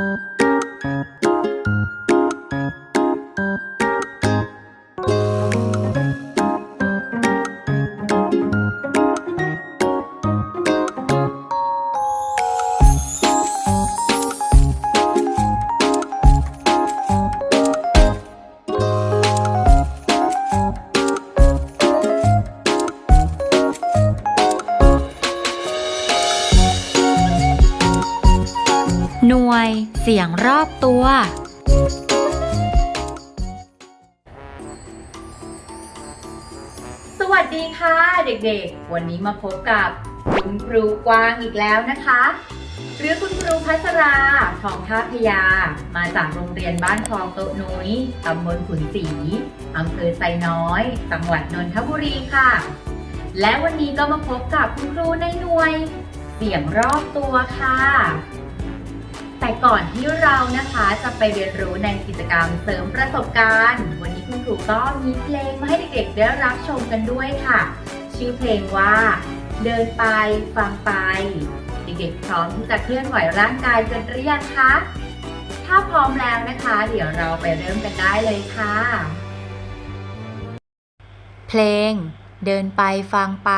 ห อบตัว สวัสดีค่ะ เด็กๆ วันนี้มาพบกับคุณครูกวางอีกแล้วนะคะ หรือคุณครูพัชราทองท่าพยา มาจากโรงเรียนบ้านคลองโตะนุ้ยตำบลขุนศรีอำเภอไซน้อย จังหวัดนนทบุรีค่ะ และวันนี้ก็มาพบกับคุณครูในหน่วยเสียงรอบตัวค่ะ แต่ก่อนที่เรานะคะจะไปเรียนรู้ในกิจกรรมเสริมประสบการณ์ วันนี้คุณครูก็มีเพลงมาให้เด็กๆได้รับชมกันด้วยค่ะ ชื่อเพลงว่า เดินไปฟังไป เด็กๆพร้อมที่จะเคลื่อนไหวร่างกายกันหรือยังคะ ถ้าพร้อมแล้วนะคะ เดี๋ยวเราไปเริ่มกันได้เลยค่ะ เพลง เดินไปฟังไป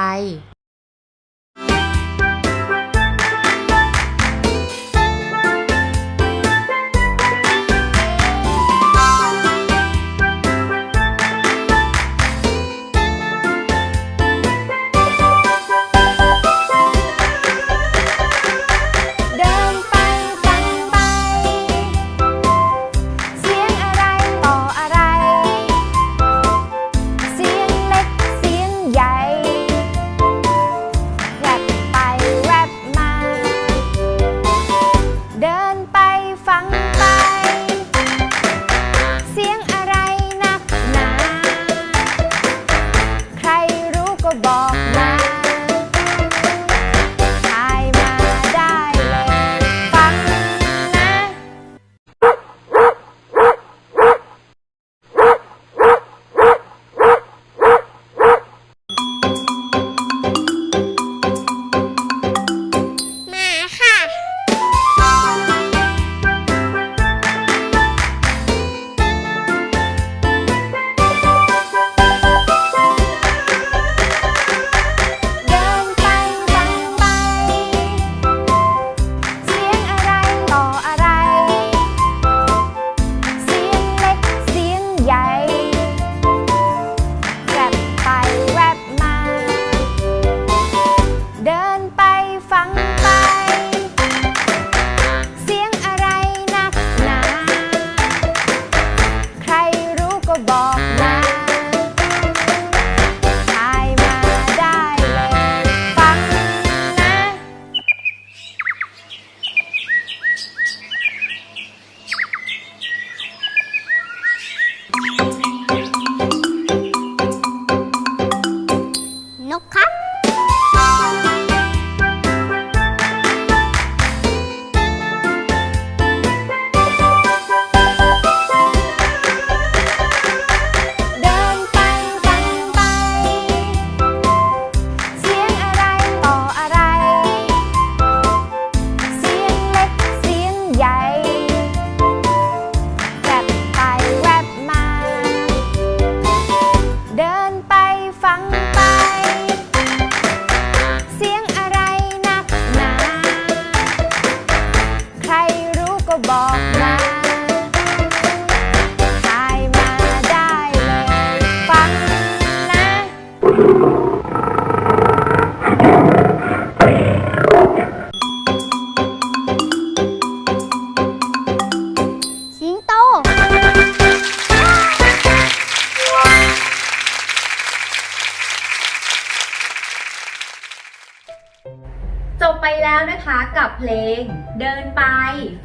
เพลง เดินไป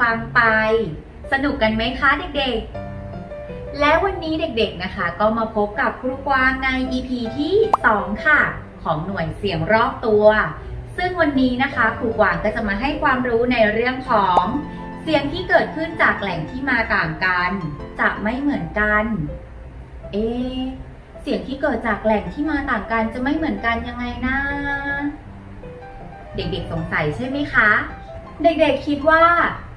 ฟังไป สนุกกันไหมคะเด็กๆ และวันนี้เด็กๆนะคะ ก็มาพบกับครูกวางใน EP ที่ 2 ค่ะ ของหน่วยเสียงรอบตัว ซึ่งวันนี้นะคะครูกวางก็จะมาให้ความรู้ในเรื่องของเสียงที่เกิดขึ้นจากแหล่งที่มาต่างกัน จะไม่เหมือนกัน เอเสียงที่เกิดจากแหล่งที่มาต่างกันจะไม่เหมือนกันยังไงนะเด็กๆสงสัยใช่ไหมคะ เด็กๆคิดว่า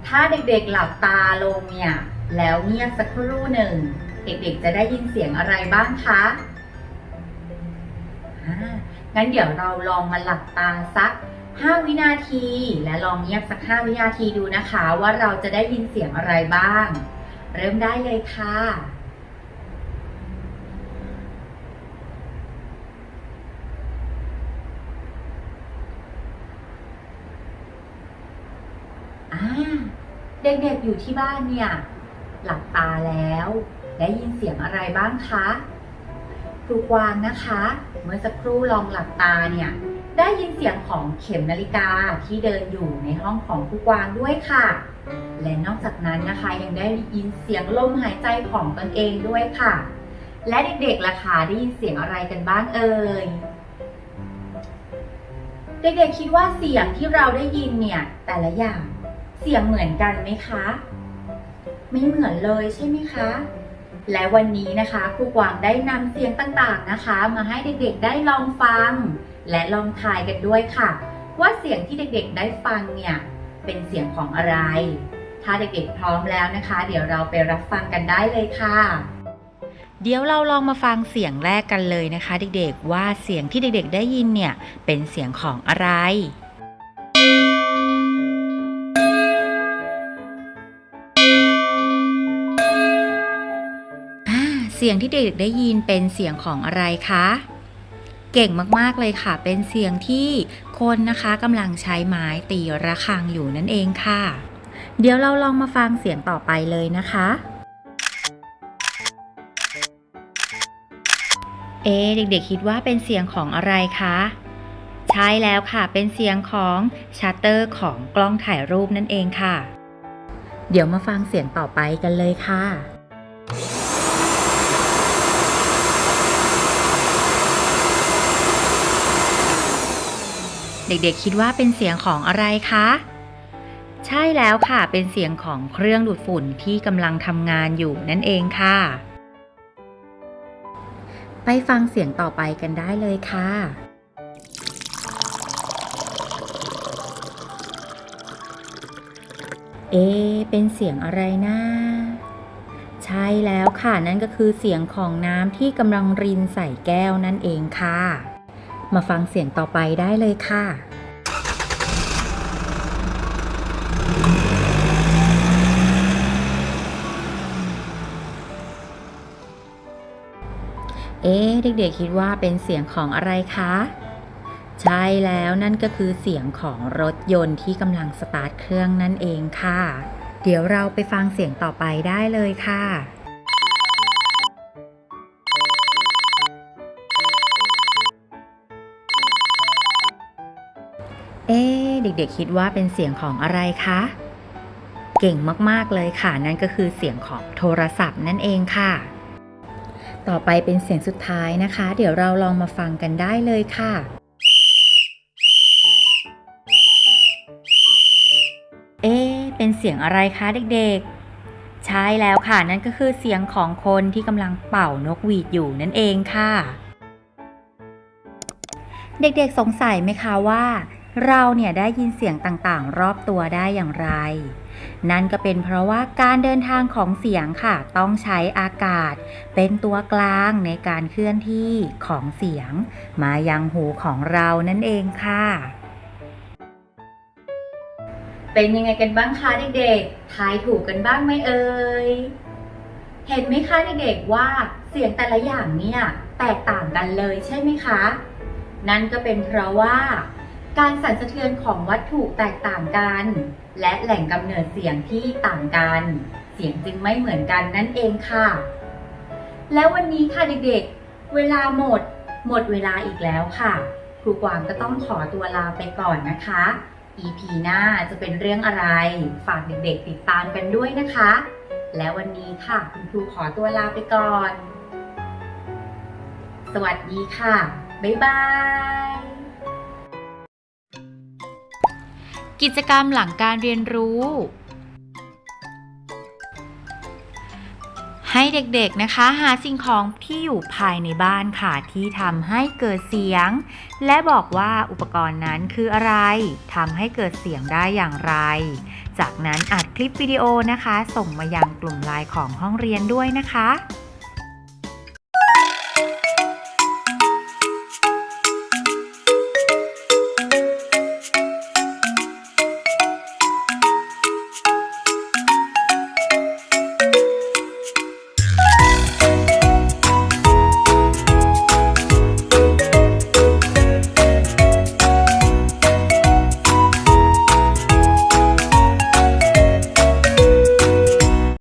ถ้าเด็กๆหลับตาลงเนี่ย แล้วเงียบสักครู่หนึ่ง เด็กๆจะได้ยินเสียงอะไรบ้างคะงั้นเดี๋ยวเราลองมาหลับตาสัก 5 วินาที และลองเงียบสัก 5 วินาทีดูนะคะ ว่าเราจะได้ยินเสียงอะไรบ้าง เริ่มได้เลยค่ะ อ่า เด็กๆอยู่ที่บ้านเนี่ย หลับตาแล้ว ได้ยินเสียงอะไรบ้างคะครูกวางนะคะ เมื่อสักครู่ลองหลับตาเนี่ย ได้ยินเสียงของเข็มนาฬิกาที่เดินอยู่ในห้องของครูกวางด้วยค่ะ และนอกจากนั้นนะคะยังได้ยินเสียงลมหายใจของตนเองด้วยค่ะ และเด็กๆล่ะคะได้ยินเสียงอะไรกันบ้างเอ่ยเด็กๆคิดว่าเสียงที่เราได้ยินเนี่ยแต่ละอย่าง เสียงเหมือนกันไหมคะ ไม่เหมือนเลยใช่ไหมคะ และวันนี้นะคะครูกวางได้นำเสียงต่างๆนะคะ มาให้เด็กๆได้ลองฟัง และลองทายกันด้วยค่ะ ว่าเสียงที่เด็กๆได้ฟังเนี่ยเป็นเสียงของอะไร ถ้าเด็กๆพร้อมแล้วนะคะ เดี๋ยวเราไปรับฟังกันได้เลยค่ะเดี๋ยวเราลองมาฟังเสียงแรกกันเลยนะคะ เด็กๆ ว่าเสียงที่เด็กๆ ได้ยินเนี่ยเป็นเสียงของอะไร เสียงที่เด็กๆได้ยินเป็นเสียงของอะไรคะ เก่งมากๆเลยค่ะ เป็นเสียงที่คนนะคะกำลังใช้ไม้ตีระฆังอยู่นั่นเองค่ะ เดี๋ยวเราลองมาฟังเสียงต่อไปเลยนะคะ เอ๊เด็กๆคิดว่าเป็นเสียงของอะไรคะใช่แล้วค่ะ เป็นเสียงของชัตเตอร์ของกล้องถ่ายรูปนั่นเองค่ะ เดี๋ยวมาฟังเสียงต่อไปกันเลยค่ะ เด็กๆ คิดว่าเป็นเสียงของอะไรคะ ใช่แล้วค่ะ เป็นเสียงของเครื่องดูดฝุ่นที่กำลังทำงานอยู่นั่นเองค่ะ ไปฟังเสียงต่อไปกันได้เลยค่ะ เอ เป็นเสียงอะไรนะใช่แล้วค่ะนั่นก็คือเสียงของน้ำที่กำลังรินใส่แก้วนั่นเองค่ะ มาฟังเสียงต่อไปได้เลยค่ะเอ๊ะเด็กๆคิดว่าเป็นเสียงของอะไรคะ ใช่แล้วนั่นก็คือเสียงของรถยนต์ที่กำลังสตาร์ทเครื่องนั่นเองค่ะ เดี๋ยวเราไปฟังเสียงต่อไปได้เลยค่ะ เอ๊เด็กๆคิดว่าเป็นเสียงของอะไรคะ เก่งมากๆเลยค่ะ นั่นก็คือเสียงของโทรศัพท์นั่นเองค่ะ ต่อไปเป็นเสียงสุดท้ายนะคะ เดี๋ยวเราลองมาฟังกันได้เลยค่ะเอ๊เป็นเสียงอะไรคะเด็กๆ ใช่แล้วค่ะ นั่นก็คือเสียงของคนที่กำลังเป่านกหวีดอยู่นั่นเองค่ะ เด็กๆสงสัยไหมคะว่า เราเนี่ยได้ยินเสียงต่างๆ รอบตัวได้อย่างไร นั่นก็เป็นเพราะว่าการเดินทางของเสียงค่ะ ต้องใช้อากาศ เป็นตัวกลางในการเคลื่อนที่ของเสียง มายังหูของเรานั่นเองค่ะเป็นยังไงกันบ้างคะเด็กๆ ทายถูกกันบ้างไหมเอ่ย เห็นไหมคะเด็กๆว่าเสียงแต่ละอย่างเนี่ยแตกต่างกันเลยใช่ไหมคะ นั่นก็เป็นเพราะว่า การสั่นสะเทือนของวัตถุแตกต่างกัน และแหล่งกำเนิดเสียงที่ต่างกัน เสียงจึงไม่เหมือนกันนั่นเองค่ะ แล้ววันนี้ค่ะเด็กๆ เวลาหมด หมดเวลาอีกแล้วค่ะ ครูกวางก็ต้องขอตัวลาไปก่อนนะคะ EP หน้าจะเป็นเรื่องอะไร ฝากเด็กๆ ติดตามกันด้วยนะคะ และวันนี้ค่ะ คุณครูขอตัวลาไปก่อน สวัสดีค่ะ บ๊ายบาย กิจกรรมหลังการเรียนรู้ ให้เด็กๆนะคะ หาสิ่งของที่อยู่ภายในบ้านค่ะ ที่ทำให้เกิดเสียง และบอกว่าอุปกรณ์นั้นคืออะไรทำให้เกิดเสียงได้อย่างไร จากนั้นอัดคลิปวิดีโอนะคะ ส่งมายังกลุ่มไลน์ของห้องเรียนด้วยนะคะ